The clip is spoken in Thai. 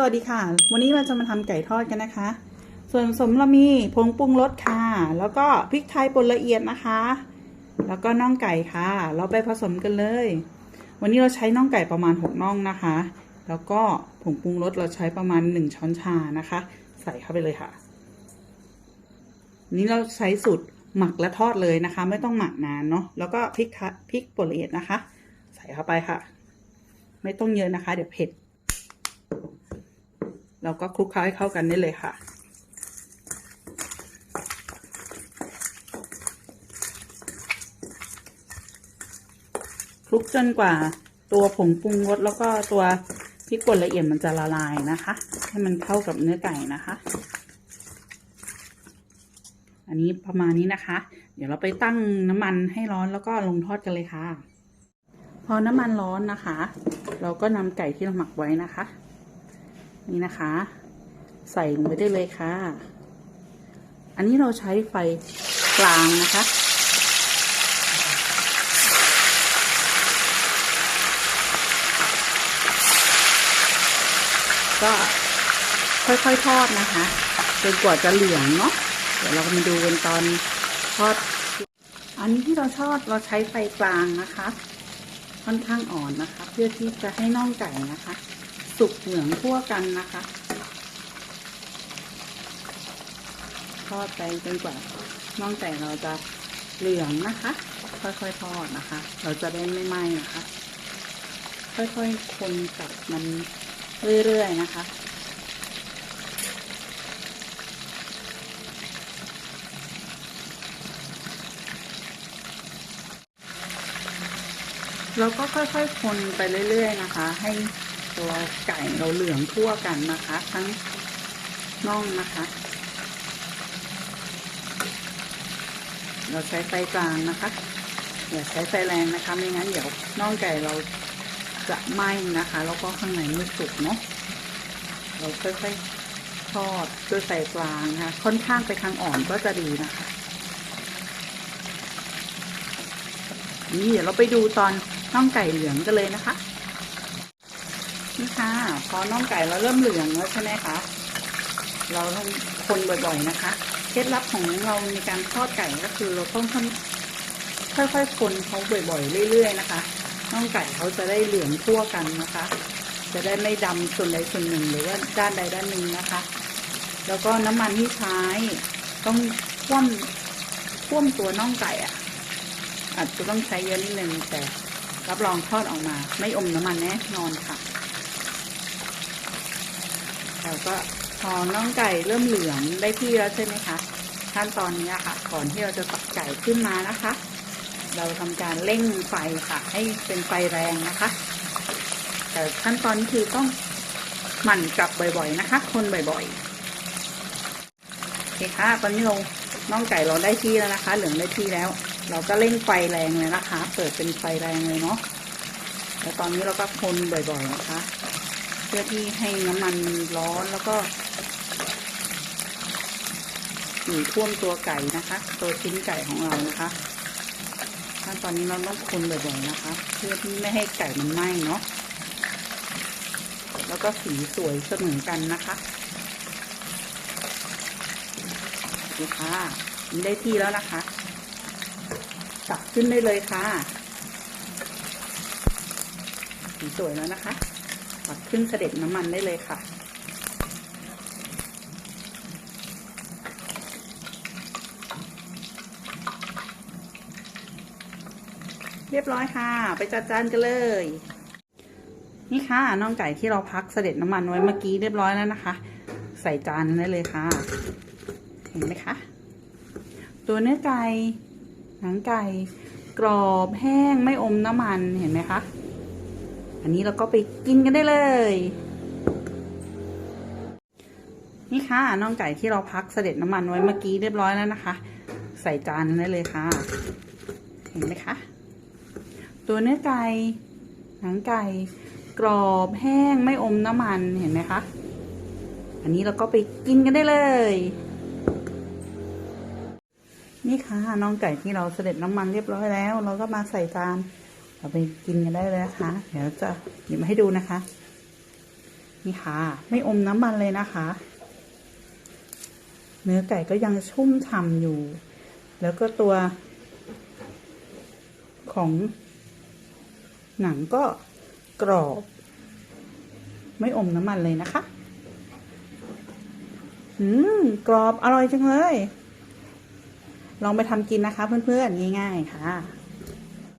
สวัสดีค่ะ วันนี้เราจะมาทำไก่ทอดกันนะคะ ส่วนผสมเรามีผงปรุงรสค่ะ แล้วก็พริกไทยป่นละเอียดนะคะ แล้วก็น่องไก่ค่ะ เราไปผสมกันเลย วันนี้เราใช้น่องไก่ประมาณ6น่องนะคะ แล้วก็ผงปรุงรสเราใช้ประมาณ 1 ช้อนชานะคะ ใส่เข้าไปเลยค่ะ นี้เราใช้สูตรหมักและทอดเลยนะคะ ไม่ต้องหมักนานเนาะ แล้วก็พริกทะพริกป่นละเอียดนะคะ ใส่เข้าไปค่ะ ไม่ต้องเยอะนะคะ เดี๋ยวเผ็ด เราก็คลุกเคล้าให้เข้ากันได้เลยค่ะ คลุกจนกว่าตัวผงปรุงรสแล้วก็ตัวพริกป่นละเอียดมันจะละลายนะคะ ให้มันเข้ากับเนื้อไก่นะคะ อันนี้ประมาณนี้นะคะ เดี๋ยวเราไปตั้งน้ำมันให้ร้อนแล้วก็ลงทอดกันเลยค่ะ พอน้ำมันร้อนนะคะ เราก็นำไก่ที่เราหมักไว้นะคะ นี่นะคะ ใส่ลงไปได้เลยค่ะ อันนี้เราใช้ไฟกลางนะคะ ก็ค่อยๆทอดนะคะจนกว่าจะเหลืองเนาะเดี๋ยวเรามาดูกันตอนทอด อันนี้ที่เราทอดเราใช้ไฟกลางนะคะ ค่อนข้างอ่อนนะคะ เพื่อที่จะให้น่องไก่นะคะ สุกเหลืองทั่วกันนะคะ ทอดไปจนกว่าน่องไก่เราจะเหลืองนะคะ ค่อยๆทอดนะคะ เราจะได้ไม่ไหม้นะคะ ค่อยๆคนกับมันเรื่อยๆนะคะเราก็ค่อยๆคนไปเรื่อย ๆ นะคะ ให้ ตัวไก่เราเหลืองทั่วกันนะคะ ทั้งน่องนะคะ เราใช้ไฟกลางนะคะอย่าใช้ไฟแรงนะคะไม่งั้นเดี๋ยวน่องไก่เราจะไหม้นะคะ แล้วก็ข้างในไม่สุกเนาะเราค่อยๆทอดด้วยไฟกลางนะคะค่อนข้างไปทางอ่อนก็จะดีนะคะ นี่เดี๋ยวเราไปดูตอนน่องไก่เหลืองกันเลยนะคะ ค่ะ พอน่องไก่เราเริ่มเหลืองแล้วใช่ไหมคะ เราต้องคนบ่อยๆนะคะ เคล็ดลับของเราในการทอดไก่ก็คือเราต้องค่อยๆคนเขาบ่อยๆเรื่อย ๆ นะคะน่องไก่เขาจะได้เหลืองทั่วกันนะคะ จะได้ไม่ดำส่วนใดส่วนหนึ่งหรือว่าด้านใดด้านหนึ่งนะคะ แล้วก็น้ำมันที่ใช้ ต้องคว่ำคว่ำตัวน่องไก่อะอาจจะต้องใช้เยอะนิดนึงแต่รับรองทอดออกมา ไม่อมน้ำมันแน่นอนค่ะ แล้วก็พอน้องไก่เริ่มเหลืองได้ที่แล้วใช่ไหมคะขั้นตอนนี้ค่ะ ก่อนที่เราจะตักไก่ขึ้นมานะคะ เราทำการเร่งไฟค่ะ ให้เป็นไฟแรงนะคะ แต่ขั้นตอนนี้คือต้องหมั่นกลับบ่อยๆนะคะ คนบ่อยๆโอเคค่ะ ตอนนี้เราน้องไก่เราได้ที่แล้วนะคะ เหลืองได้ที่แล้ว เราก็เร่งไฟแรงเลยนะคะ เปิดเป็นไฟแรงเลยเนาะแล้วตอนนี้เราก็คนบ่อยๆนะคะ เพื่อที่ให้น้ำมันร้อนแล้วก็อยู่ท่วมตัวไก่นะคะ ตัวชิ้นไก่ของเรานะคะขั้นตอนนี้เราต้องคนบ่อยๆนะคะ เพื่อที่ไม่ให้ไก่มันไหม้เนาะแล้วก็สีสวยเสมอกันนะคะนี่ค่ะได้ที่แล้วนะคะตักขึ้นได้เลยค่ะสีสวยแล้วนะคะ ตักขึ้นเสด็จน้ำมันได้เลยค่ะเรียบร้อยค่ะ ไปจัดจานกันเลย นี่ค่ะน่องไก่ที่เราพักเสด็จน้ำมันไว้เมื่อกี้เรียบร้อยแล้วนะคะ ใส่จานได้เลยค่ะ เห็นไหมคะ ตัวเนื้อไก่หนังไก่ กรอบแห้งไม่อมน้ำมันเห็นไหมคะ อันนี้เราก็ไปกินกันได้เลย นี่ค่ะน่องไก่ที่เราพักเสด็จน้ำมันไว้เมื่อกี้เรียบร้อยแล้วนะคะ ใส่จานได้เลยค่ะ เห็นไหมคะ ตัวเนื้อไก่หนังไก่กรอบแห้งไม่อมน้ำมันเห็นไหมคะ อันนี้เราก็ไปกินกันได้เลย นี่ค่ะน้องไก่ที่เราเสด็จน้ำมันเรียบร้อยแล้ว เราก็มาใส่จาน เราไปกินกันได้เลยนะคะ เดี๋ยวจะหยิบมาให้ดูนะคะ นี่ค่ะ ไม่อมน้ำมันเลยนะคะ เนื้อไก่ก็ยังชุ่มฉ่ำอยู่ แล้วก็ตัว ของ หนังก็กรอบ ไม่อมน้ำมันเลยนะคะ อืม กรอบอร่อยจังเลย ลองไปทำกินนะคะเพื่อนๆ ง่ายๆค่ะ